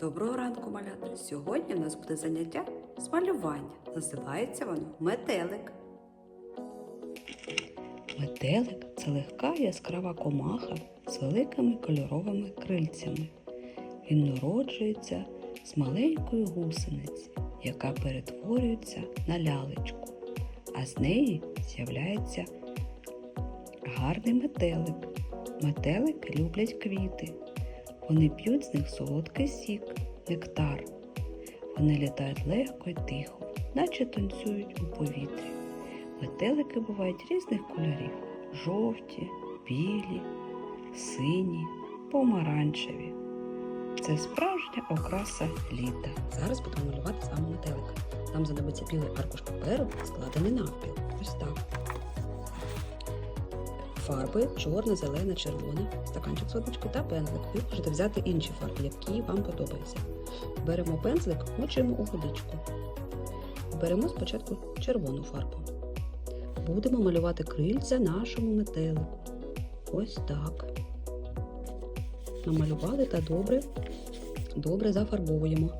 Доброго ранку, малята! Сьогодні в нас буде заняття з малювання. Називається воно метелик. Метелик це легка яскрава комаха з великими кольоровими крильцями. Він народжується з маленької гусениці, яка перетворюється на лялечку, а з неї з'являється гарний метелик. Метелики люблять квіти. Вони п'ють з них солодкий сік, нектар. Вони літають легко й тихо, наче танцюють у повітрі. Метелики бувають різних кольорів: жовті, білі, сині, помаранчеві. Це справжня окраса літа. Зараз будемо малювати вами метелика. Нам знадобиться білий аркуш паперу, складений навпіл. Ось так. Фарби чорна, зелена, червона, стаканчик водичкою та пензлик. Ви можете взяти інші фарби, які вам подобаються. Беремо пензлик, мочуємо у водичку. Беремо спочатку червону фарбу. Будемо малювати крильця нашому метелику. Ось так. Намалювали та добре, добре зафарбовуємо.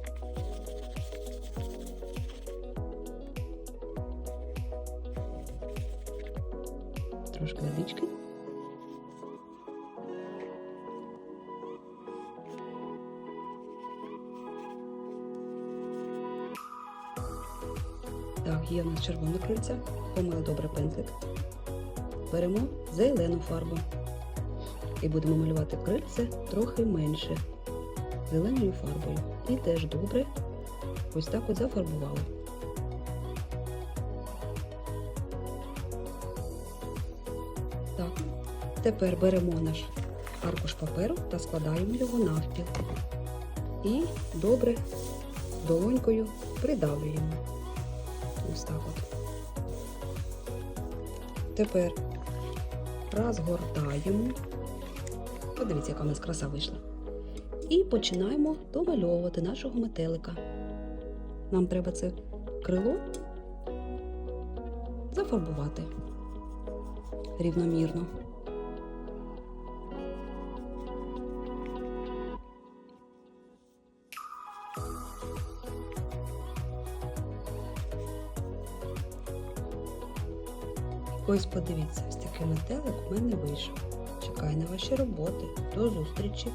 Трошки водички. Так, є у нас червона крильця, помили добре пензлик. Беремо зелену фарбу і будемо малювати крильце трохи менше зеленою фарбою. І теж добре ось так от зафарбували. Так, тепер беремо наш аркуш паперу та складаємо його навпіл. І добре долонькою придавлюємо. Ось так от. Тепер розгортаємо. Подивіться, яка у нас краса вийшла. І починаємо домальовувати нашого метелика. Нам треба це крило зафарбувати рівномірно. Ось подивіться, ось такий метелик в мене вийшов. Чекаю на ваші роботи. До зустрічі!